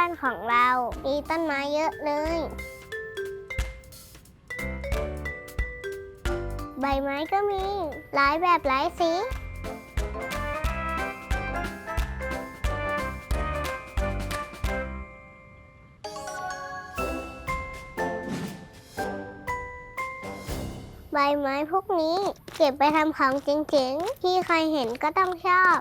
ใกล้บ้านของเรา มีต้นไม้เยอะเลย ใบไม้ก็มี หลายแบบหลายสี ใบไม้พวกนี้เก็บไปทำของเจ๋งๆ ที่ใครเห็นก็ต้องชอบ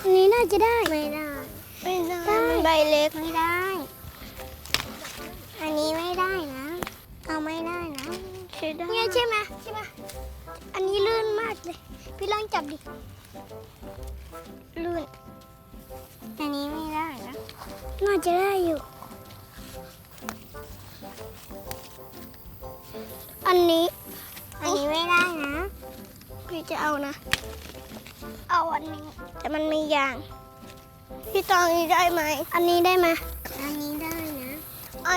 อันนี้น่าจะได้ ไม่ได้ ไม่ได้มันใบเล็กไม่ได้ อันนี้ไม่ได้นะ เอาไม่ได้นะใช่ได้เนี่ยใช่ไหมใช่ไหมอันนี้ลื่นมากเลย พี่ลองจับดิ ลื่น อันนี้ไม่ได้นะ น่าจะได้อยู่ อันนี้อันนี้ไม่ได้นะ พี่จะเอานะ เอาอันนี้แต่มันไม่ยาง พี่ตองนี้ได้ไหม อันนี้ได้ไหมอันนี้ได้นะไอ้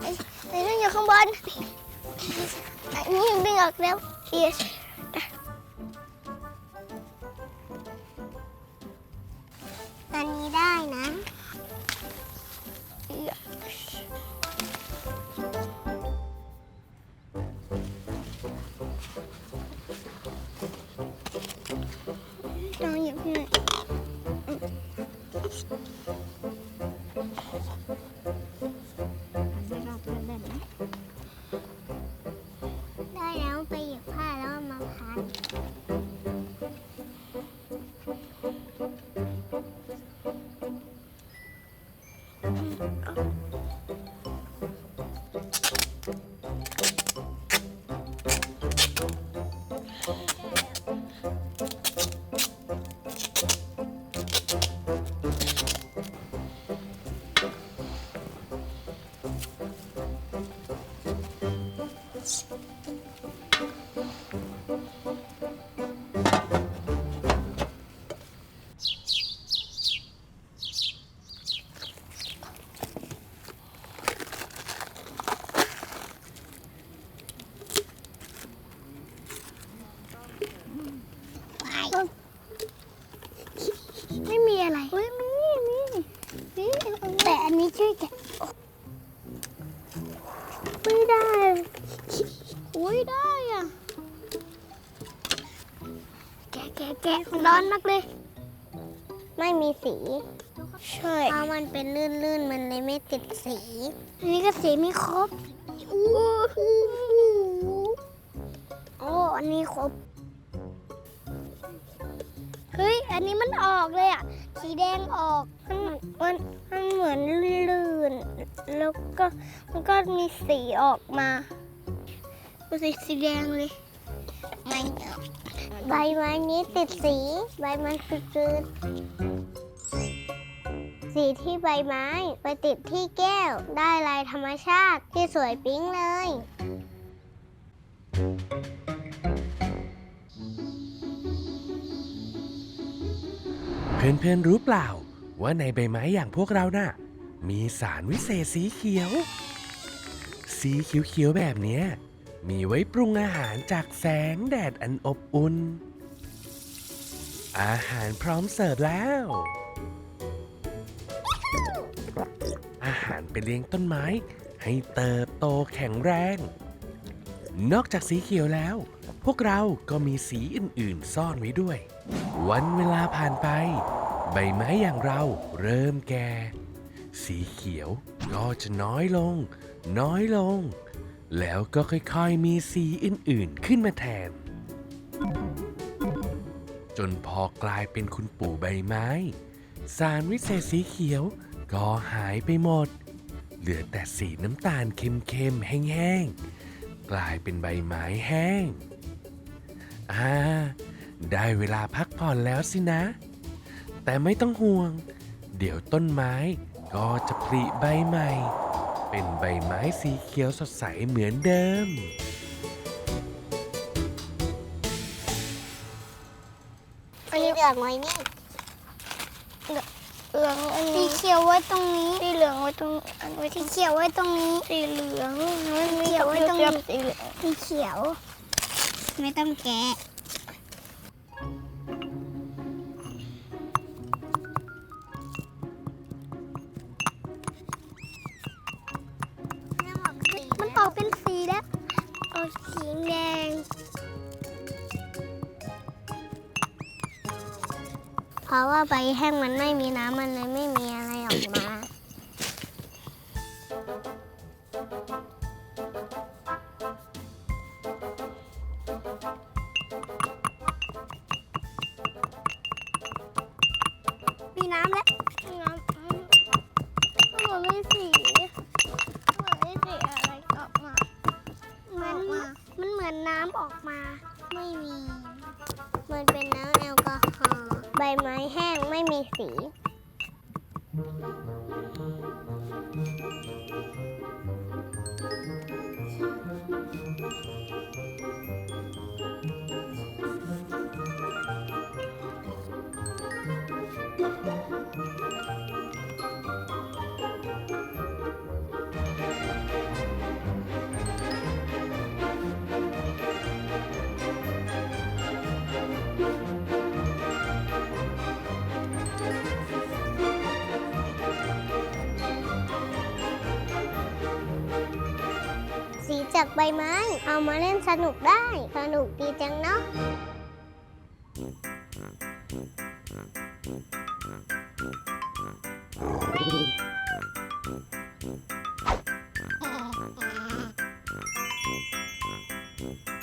ไอ้ไอ้นั่นอยู่ข้างบนอันนี้ยังดึงออกแล้ว yes อันนี้ได้นะ น้องห ไม่มีอะไรเฮ้ยมีมีมีแต่อันนี้ช่วยแกะไม่ได้อุ้ยได้ แกะแกะแกะร้อนมากเลย ไม่มีสีใช่เพราะมันเป็นลื่นๆ มันเลยไม่ติดสี อันนี้ก็สีไม่ครบอู้หูโอ้อันนี้ครบ เฮ้ย อันนี้มันออกเลยอะ สีแดงออก มันมันมันเหมือนลื่นแล้วก็มันก็มีสีออกมาดูสีสีแดงเลยไม่เอา ใบไม้นี้ติดสี ใบมันคืดๆสีที่ใบไม้ไปติดที่แก้ว ได้ลายธรรมชาติที่สวยปิ๊งเลย เพื่อนๆรู้เปล่า ว่าในใบไม้อย่างพวกเราน่ะ มีสารวิเศษสีเขียว สีเขียวๆแบบเนี้ย มีไว้ปรุงอาหารจากแสงแดดอันอบอุ่น อาหารพร้อมเสิร์ฟแล้ว อาหารไปเลี้ยงต้นไม้ ให้เติบโตแข็งแรง นอกจากสีเขียวแล้ว พวกเราก็มีสีอื่นๆซ่อนไว้ด้วย วันเวลาผ่านไป ใบไม้อย่างเราเริ่มแก่ สีเขียวก็จะน้อยลง น้อยลง แล้วก็ค่อยๆมีสีอื่นๆขึ้นมาแทน จนพอกลายเป็นคุณปู่ใบไม้ สารวิเศษสีเขียวก็หายไปหมด เหลือแต่สีน้ำตาลเค็มๆแห้งๆ กลายเป็นใบไม้แห้ง อ่า ได้เวลาพักผ่อนแล้วสินะ แต่ไม่ต้องห่วง เดี๋ยวต้นไม้ก็จะผลิใบใหม่ เป็นใบไม้สีเขียวสดใสเหมือนเดิม อันนี้เหลืองไว้นี่เหลืองอันนี้สีเขียวไว้ตรงนี้ สีเหลืองไว้ตรงอันไว้สีเขียวไว้ตรงนี้ สีเหลืองสีเขียวไว้ตรงนี้สีเหลืองสีเขียวสีไม่ต้องแกะ ใบแห้งมันไม่มีน้ำมันเลยไม่มีอะไรออกมา ไจากใบไม้ เอามาเล่นสนุกได้ สนุกดีจังเนาะ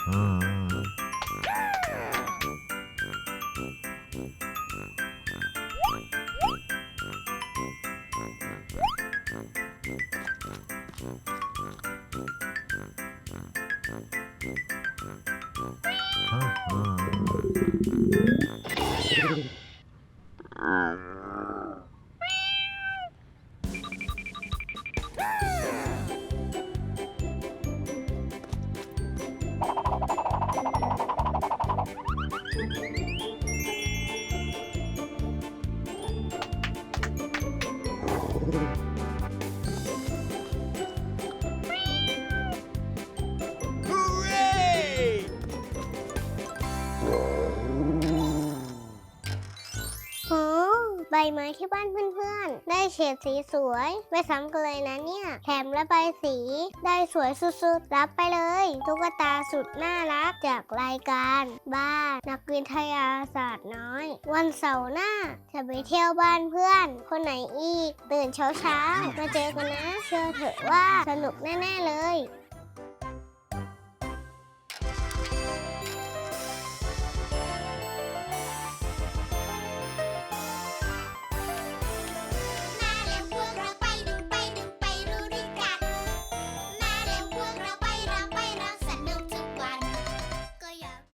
โไม้ที่บ้านเพื่อนๆ ได้เฉดสีสวยไม่ซ้ำกันเลยนะเนี่ย แถมระบายสีได้สวยสุดๆ รับไปเลยตุ๊กตาสุดน่ารักจากรายการ บ้านนักวิทยาศาสตร์น้อย วันเสาร์หน้าจะไปเที่ยวบ้านเพื่อน คนไหนอีก ตื่นเช้าๆ มาเจอกันนะ เชื่อเถอะว่าสนุกแน่ ๆ เลย